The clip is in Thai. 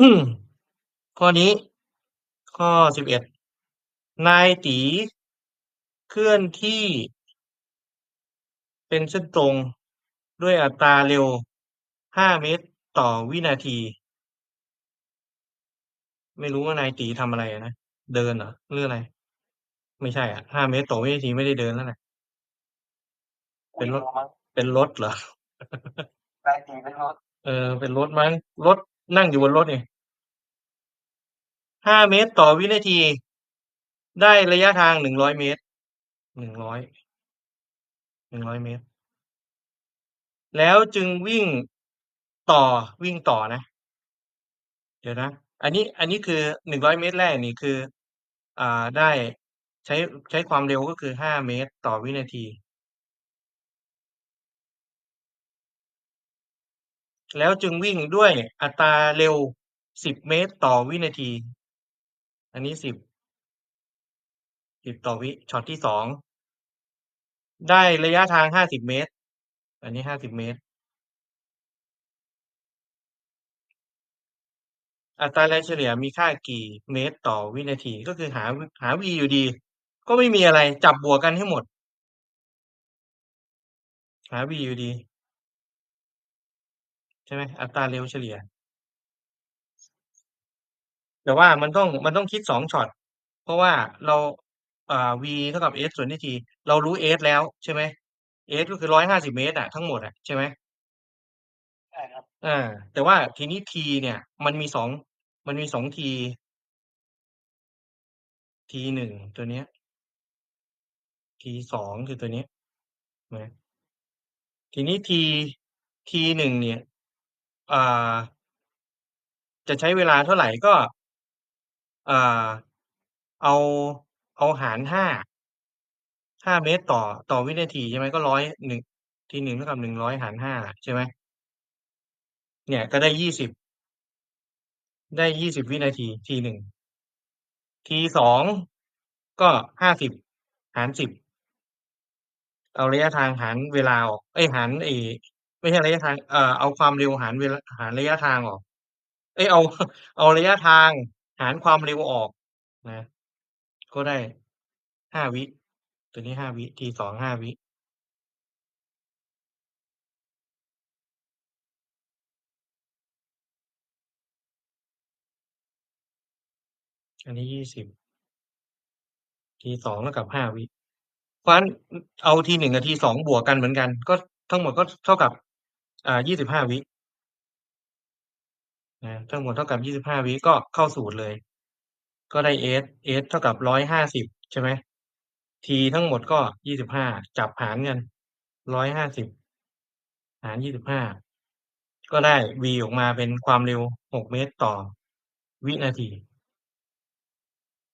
อืม ข้อนี้ ข้อสิบเอ็ดนายตีเคลื่อนที่ เป็นเส้นตรงด้วยอัตราเร็วห้าเมตรต่อวินาที ไม่รู้ว่านายตีทำอะไรอะนะ เดินเหรอหรืออะไร ไม่ใช่อะห้าเมตรต่อวินาทีไม่ได้เดินแล้วแหละเป็นรถเป็นรถเหรอ?นายตีเป็นรถ เออ เป็นรถมั้งรถ นั่งอยู่บนรถเนี่ย 5 เมตรต่อวินาที ได้ระยะทาง 100 เมตร 100 100 เมตร แล้วจึงวิ่งต่อ วิ่งต่อนะ เดี๋ยวนะ อันนี้ อันนี้คือ 100 เมตรแรกนี่คือ อ่า ได้ ใช้ ใช้ความเร็ว ก็คือ 5 เมตรต่อวินาที แล้วจึงวิ่งด้วยอัตราเร็ว 10 เมตรต่อวินาที อันนี้ 10 10 ต่อวิช็อตที่2ได้ระยะทาง 50 เมตร อันนี้ 50 เมตร อัตราแรงเฉลี่ยมีค่ากี่เมตรต่อวินาทีก็คือหาหา v อยู่ดี ก็ไม่มีอะไรจับบวกกันให้หมด หา v อยู่ดี ใช่ไหม อัตราเร็วเฉลี่ย แต่ว่ามันต้อง มันต้องคิด 2 ช็อต เพราะว่าเรา อ่า v เท่ากับ s ส่วนที่ t เรารู้ s แล้วใช่ไหม s ก็คือ 150 เมตรอะ ทั้งหมดอะ ใช่ไหม?ใช่ครับ อา แต่ว่าทีนี้ t เนี่ย มันมี 2 มันมี 2 t t1 ตัวเนี้ย t2 คือตัวนี้ นะ ทีนี้ t t1 เนี่ย อ่า จะใช้เวลาเท่าไร ก็ อ่า เอา เอาหาร 5 5 เมตรต่อ ต่อวินาที ใช่ไหม ก็ 100 1 t1 เท่ากับ 100 หาร 5 ใช่ไหม?เนี่ย ก็ได้ 20 ได้ 20 วินาที t1 t2 ก็ 50 หาร 10 เอาระยะทางหารเวลาออก เอ๊ย หารไอ้ ไม่ใช่ระยะทาง เอ่อ เอาความเร็วหารเวลา หารระยะทางออก เอ๊ย เอา เอาระยะทางหารความเร็วออกนะ ก็ได้ 5 วิ ตัวนี้ 5 วิ t2 5 วิ อันนี้ 20 t2 เท่ากับ 5 วิ เพราะฉะนั้น เอา t1 กับ t2 บวกกันเหมือนกัน ก็ ทั้งหมดก็เท่ากับ อ่า 25 วิ นะ ทั้งหมดเท่ากับ 25 วิ ก็เข้าสูตรเลย ก็ได้ s s เท่ากับ 150 ใช่ไหม t ทั้งหมดก็ 25 จับหารกัน 150 หาร 25 ก็ได้ v ออกมาเป็นความเร็ว 6 เมตรต่อวินาที